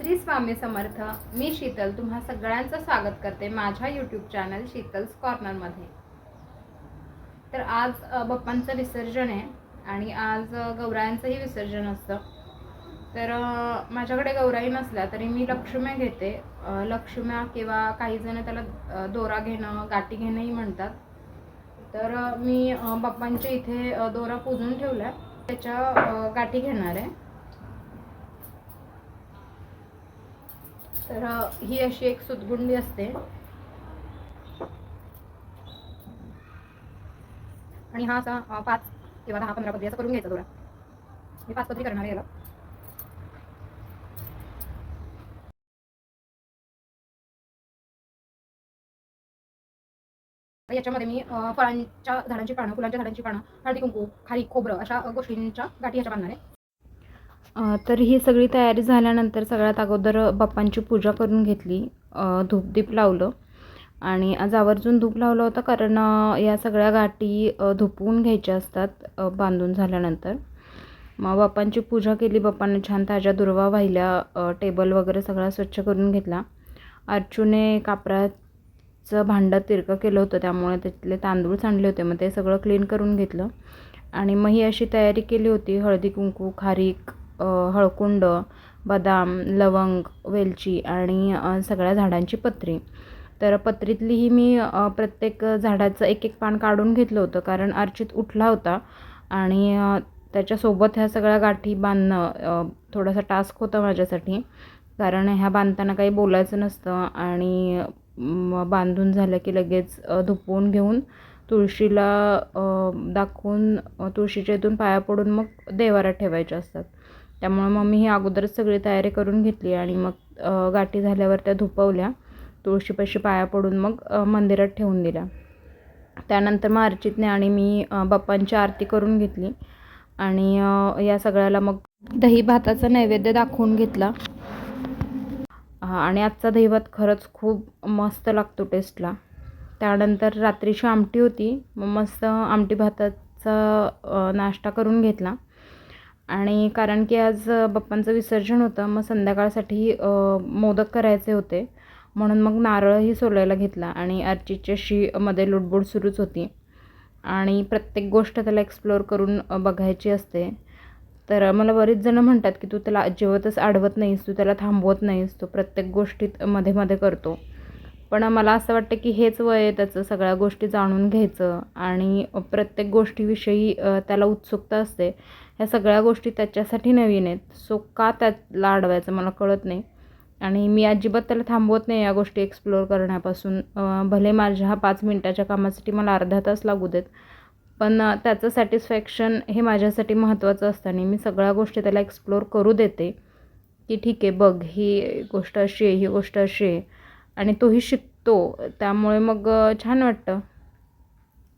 श्री स्वामी समर्थ मी शीतल तुम्हा सगळ्यांचं स्वागत करते माझ्या यूट्यूब चॅनल शीतल्स कॉर्नरमध्ये तर आज बप्पांचं बाप्पांचं विसर्जन आहे आणि आज गौरायांचंही विसर्जन असतं. तर माझ्याकडे गौराई नसल्या तरी मी लक्ष्म्या घेते. लक्ष्म्या किंवा काही जण त्याला दोरा घेणं गाठी घेणंही म्हणतात. तर मी अ, बाप्पांच्या इथे दोरा पुजून ठेवला त्याच्या गाठी घेणार आहे. तर ही अशी एक सुतगुंडी असते. आणि हा असा पाच किंवा दहा पंधरा पदरी असं करून घ्यायचा थोडा. मी पाच पदरी करणार आहे याला. याच्यामध्ये मी फळांच्या झाडांची पानं फुलांच्या झाडांची पानं हळदी कुंकू खारी खोबरं अशा गोष्टींच्या गाठी ह्याच्या बांधणार आहे. तर ही सगळी तयारी झाल्यानंतर सगळ्यात अगोदर बाप्पांची पूजा करून घेतली. धूपदीप लावलं. आणि आज आवर्जून धूप लावलं होतं कारण या सगळ्या गाठी धुपवून घ्यायच्या असतात बांधून झाल्यानंतर. मग बाप्पांची पूजा केली. बाप्पांना छान ताज्या दुर्वा वाहिल्या टेबल वगैरे सगळा स्वच्छ करून घेतला. अर्चूने कापराचं भांडं तिरकं केलं होतं. त्यामुळे त्यातले तांदूळ सांडले होते. मग ते सगळं क्लीन करून घेतलं. आणि मग ही अशी तयारी केली होती. हळदी कुंकू खारीक हळकुंड बदाम लवंग वेलची आणि सगळ्या झाडांची पत्री. तर पत्रीतलीही मी प्रत्येक झाडाचं एक एक पान काढून घेतलं होतं कारण अर्चित उठला होता आणि त्याच्यासोबत ह्या सगळ्या गाठी बांधणं थोडासा टास्क होता माझ्यासाठी. कारण ह्या बांधताना काही बोलायचं नसतं आणि बांधून झालं की लगेच धुपवून घेऊन तुळशीला दाखवून तुळशीच्या इथून पाया पडून मग देवारात ठेवायच्या असतात. त्यामुळं मग मी ही अगोदरच सगळी तयारी करून घेतली आणि मग गाठी झाल्यावर त्या धुपवल्या. तुळशीपाशी पाया पडून मग मंदिरात ठेवून दिल्या. त्यानंतर मग अर्चितने आणि मी बाप्पांची आरती करून घेतली. आणि या सगळ्याला मग दही भाताचा नैवेद्य दाखवून घेतला. आणि आजचा दहीभात खरंच खूप मस्त लागतो टेस्टला. त्यानंतर रात्रीची आमटी होती. मग मस्त आमटी भाताचा नाश्ता करून घेतला. आणि कारण की आज बाप्पांचं विसर्जन होतं मग संध्याकाळसाठी मोदक करायचे होते. म्हणून मग नारळही सोलायला घेतला आणि अर्चितच्याशी मध्ये लुडबुड सुरूच होती. आणि प्रत्येक गोष्ट त्याला एक्सप्लोअर करून बघायची असते. तर मला बरीच जणं म्हणतात की तू त्याला अजिबातच अडवत नाहीस तू त्याला थांबवत नाहीस तो प्रत्येक गोष्टीत मध्ये मध्ये करतो. पण मला असं वाटतं की हेच वय आहे त्याचं सगळ्या गोष्टी जाणून घ्यायचं आणि प्रत्येक गोष्टीविषयी त्याला उत्सुकता असते. ह्या सगळ्या गोष्टी त्याच्यासाठी नवीन आहेत. सो का त्याला अडवायचं मला कळत नाही. आणि मी अजिबात त्याला थांबवत नाही या गोष्टी एक्सप्लोअर करण्यापासून. भले माझ्या हा पाच मिनटाच्या कामासाठी मला अर्धा तास लागू देत पण त्याचं सॅटिस्फॅक्शन हे माझ्यासाठी महत्त्वाचं असतं आणि मी सगळ्या गोष्टी त्याला एक्सप्लोअर करू देते. की ठीक आहे बघ ही गोष्ट अशी आहे ही गोष्ट अशी आहे. आणि तोही शिकतो त्यामुळे मग छान वाटतं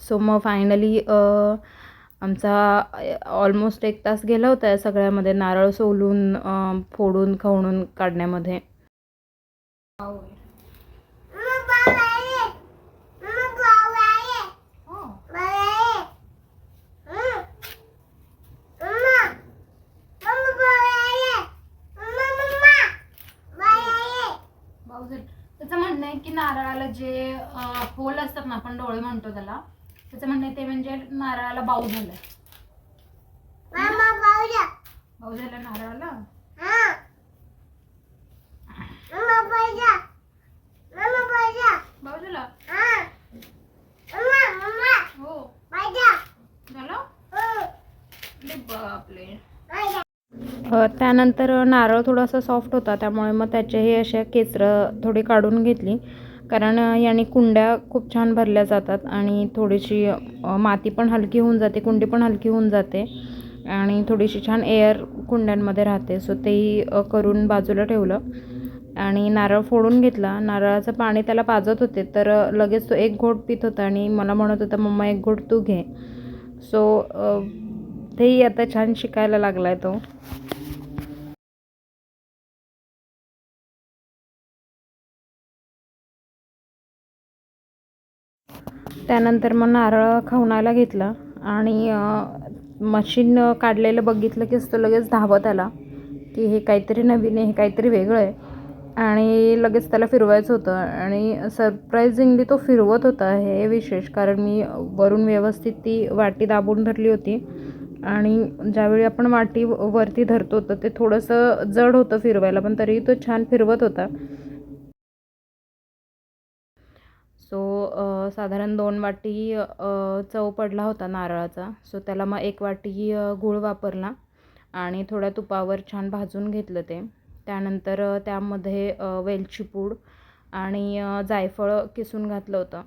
सो मग फायनली आमचा ऑलमोस्ट एक तास गेला होता या सगळ्यामध्ये नारळ सोलून फोडून खवणून काढण्यामध्ये भाऊजी म्हणणं आहे की नारळाला जे होल असतात ना आपण डोळे म्हणतो त्याला त्याचं म्हणणं ते म्हणजे नारळाला बाऊ झालंय. बाऊ झालं. नारळाला बाऊ झाला हो झालं अरे बापले त्यानंतर नारळ थोडासा सॉफ्ट होता त्यामुळे मग त्याचेही अशा केचरं थोडी काढून घेतली. कारण याने कुंड्या खूप छान भरल्या जातात आणि थोडीशी माती पण हलकी होऊन जाते कुंडी पण हलकी होऊन जाते आणि थोडीशी छान एअर कुंड्यांमध्ये राहते. सो तेही करून बाजूला ठेवलं आणि नारळ फोडून घेतला. नारळाचं पाणी त्याला पाजत होते तर लगेच तो एक घोट पित होता आणि मला म्हणत होता मम्मा एक घोट तू घे. सो तेही आता छान शिकायला लागला आहे तो. त्यानंतर मग नारळ खवणायला घेतला आणि मशीन काढलेलं बघितलं की तो लगेच धावत आला की हे काहीतरी नवीन आहे हे काहीतरी वेगळं आहे. आणि लगेच त्याला फिरवायचं होतं आणि सरप्रायझिंगली तो फिरवत होता हे विशेष कारण मी वरून व्यवस्थित ती वाटी दाबून धरली होती. आणि ज्यावेळी आपण वाटी वरती धरतो तर ते थोडंसं जड होतं फिरवायला पण तरीही तो छान फिरवत होता. सो साधारण दोन वाटी चव पडला होता नारळाचा. सो त्याला मग एक वाटी गूळ वापरला आणि थोड्या तुपावर छान भाजून घेतलं ते. त्यानंतर त्यामध्ये वेलची पूड आणि जायफळ किसून घातलं होतं.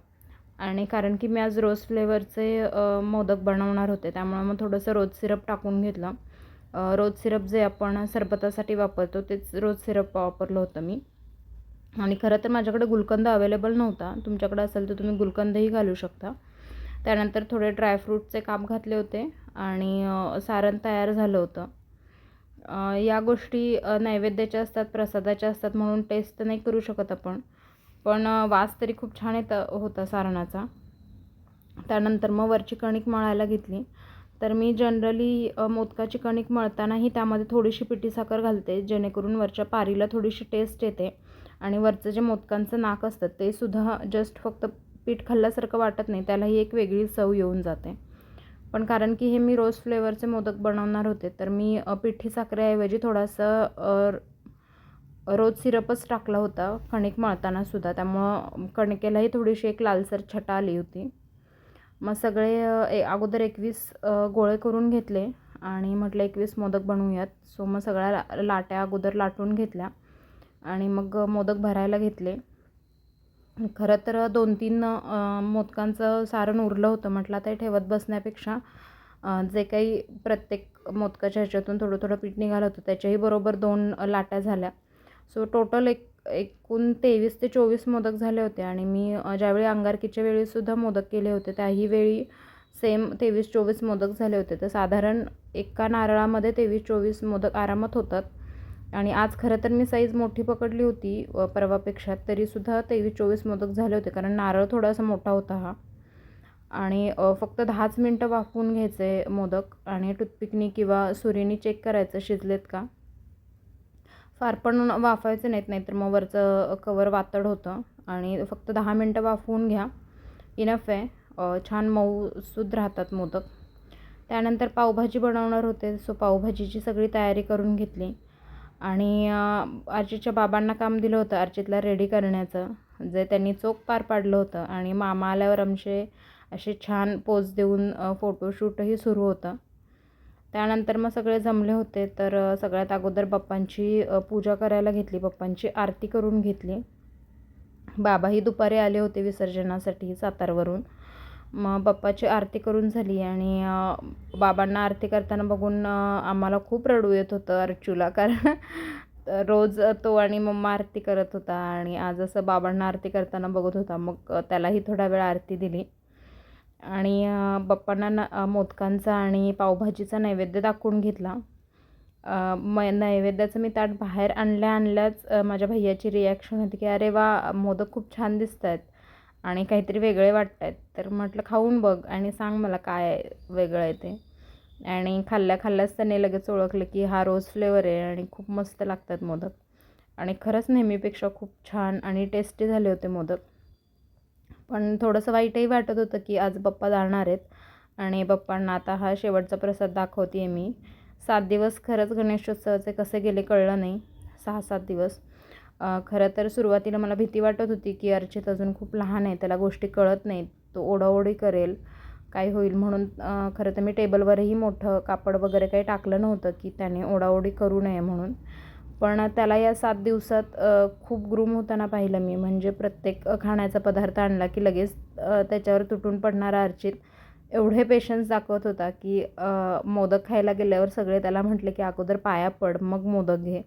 आणि कारण की मी आज रोज फ्लेवरचे मोदक बनवणार होते त्यामुळे मग थोडंसं रोज सिरप टाकून घेतलं. रोज सिरप जे आपण सरबतासाठी वापरतो तेच रोज सिरप वापरलं होतं मी. आणि खरं तर माझ्याकडे गुलकंद अवेलेबल नव्हता. तुमच्याकडे असेल तर तुम्ही गुलकंदही घालू शकता. त्यानंतर थोडे ड्रायफ्रूटचे काप घातले होते आणि सारण तयार झालं होतं. या गोष्टी नैवेद्याच्या असतात प्रसादाच्या असतात म्हणून टेस्ट नाही करू शकत आपण. पण वास तरी खूप छान येत होता सारणाचा. त्यानंतर मग वरची कणिक मळायला घेतली. तर मी जनरली मोदकाची कणिक मळतानाही त्यामध्ये थोडीशी पिठी साखर घालते जेणेकरून वरच्या पारीला थोडीशी टेस्ट येते आणि वरचं जे मोदकांचं नाक असतं ते सुद्धा जस्ट फक्त पीठ खाल्ल्यासारखं वाटत नाही त्यालाही एक वेगळी चव येऊन जाते. पण कारण की हे मी रोज फ्लेवरचे मोदक बनवणार होते तर मी पिठी साखरेऐवजी थोडासा रोज सिरपच टाकला होता कणिक मळताना सुद्धा. त्यामुळं कणिकेलाही थोडीशी एक लालसर छटा आली होती. मग सगळे ए अगोदर एकवीस गोळे करून घेतले आणि म्हटलं एकवीस मोदक बनवूयात. सो मग सगळ्या ला लाट्या अगोदर लाटून घेतल्या आणि मग मोदक भरायला घेतले. खरं तर दोन तीन मोदकांचं सारण उरलं होतं. म्हटलं ते ठेवत बसण्यापेक्षा जे काही प्रत्येक मोदकाच्या ह्याच्यातून थोडं थोडं पीठ निघालं होतं त्याच्याही बरोबर दोन लाट्या झाल्या. सो टोटल एक एकूण तेवीस ते चोवीस मोदक झाले होते आणि मी ज्यावेळी अंगारकीच्या वेळीसुद्धा मोदक केले होते त्याही वेळी सेम तेवीस चोवीस मोदक झाले होते. तर साधारण एका नारळामध्ये तेवीस चोवीस मोदक आरामात होतात. आणि आज खरं तर मी साईज मोठी पकडली होती परवापेक्षा तरीसुद्धा तेवीस चोवीस मोदक झाले होते कारण नारळ थोडासा मोठा होता हा. आणि फक्त दहाच मिनटं वाफवून घ्यायचे मोदक आणि टूथपिकनी किंवा सुरीनी चेक करायचं शिजलेत का? फार पण वाफायचं नाहीत नाहीतर मग वरचं कवर वातड होतं. आणि फक्त दहा मिनटं वाफवून घ्या. इनफ आहे. छान मऊसूद राहतात मोदक. त्यानंतर पावभाजी बनवणार होते. सो पावभाजीची सगळी तयारी करून घेतली. आणि अर्जितच्या बाबांना काम दिलं होतं अर्जितला रेडी करण्याचं. जे त्यांनी चोख पार पाडलं होतं. आणि मामा आल्यावर आमचे असे छान पोज देऊन फोटोशूटही सुरू होतं. त्यानंतर मग सगळे जमले होते तर सगळ्यात अगोदर बाप्पांची पूजा करायला घेतली बाप्पांची आरती करून घेतली. बाबाही दुपारी आले होते विसर्जनासाठी सातारवरून. मग बाप्पाची आरती करून झाली आणि बाबांना आरती करताना बघून आम्हाला खूप रडू येत होतं अर्चूला कारण रोज तो आणि मम्मा आरती करत होता आणि आज असं बाबांना आरती करताना बघत होता. मग त्यालाही थोडा वेळ आरती दिली. आणि बाप्पांना न मोदकांचा आणि पावभाजीचा नैवेद्य दाखवून घेतला. म नैवेद्याचं मी ताट बाहेर आणल्या आणल्याच माझ्या भैयाची रिॲक्शन होती की अरे वा मोदक खूप छान दिसत आहेत आणि काहीतरी वेगळे वाटत आहेत तर म्हटलं खाऊन बघ आणि सांग मला काय वेगळं आहे ते. आणि खाल्ल्या खाल्ल्याच त्याने लगेच ओळखलं की हा रोज फ्लेवर आहे आणि खूप मस्त लागतात मोदक. आणि खरंच नेहमीपेक्षा खूप छान आणि टेस्टी झाले होते मोदक. पण थोडंसं वाईटही वाटत होतं की आज पप्पा जाणार आहेत. आणि पप्पांना आता हा शेवटचा प्रसाद दाखवते आहे मी. सात दिवस खरंच गणेशोत्सवाचे कसे गेले कळलं नाही. सहा सात दिवस. खरं तर सुरुवातीला मला भीती वाटत होती की अर्चित अजून खूप लहान आहे त्याला गोष्टी कळत नाहीत. तो ओढाओढी करेल. काय होईल म्हणून खरं तर मी टेबलवरही मोठं कापड वगैरे काही टाकलं नव्हतं की त्याने ओढाओढी करू नये म्हणून. पण त्याला या सात दिवसात खूप ग्रूम होताना पाहिलं मी. म्हणजे प्रत्येक खाण्याचा पदार्थ आणला की लगेच त्याच्यावर तुटून पडणारा अर्चित एवढे पेशन्स दाखवत होता की मोदक खायला गेल्यावर सगळे त्याला म्हटले की अगोदर पाया पड मग मोदक घे.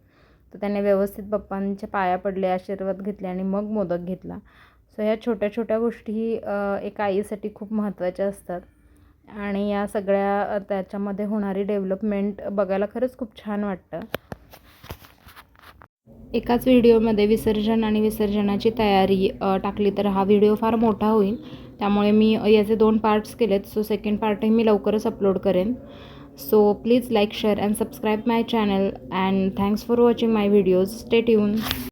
तर त्याने व्यवस्थित पप्पांच्या पाया पडले आशीर्वाद घेतले आणि मग मोदक घेतला. सो ह्या छोट्या छोट्या गोष्टी एका आईसाठी खूप महत्त्वाच्या असतात. आणि या सगळ्या त्याच्यामध्ये होणारी डेव्हलपमेंट बघायला खरंच खूप छान वाटतं. एकाच व्हिडिओमध्ये विसर्जन आणि विसर्जनाची तयारी टाकली तर हा व्हिडिओ फार मोठा होईल. त्यामुळे मी याचे दोन पार्ट्स केलेत. सो सेकंड पार्टही मी लवकरच अपलोड करेन. So please like share and subscribe my channel and thanks for watching my videos. Stay tuned.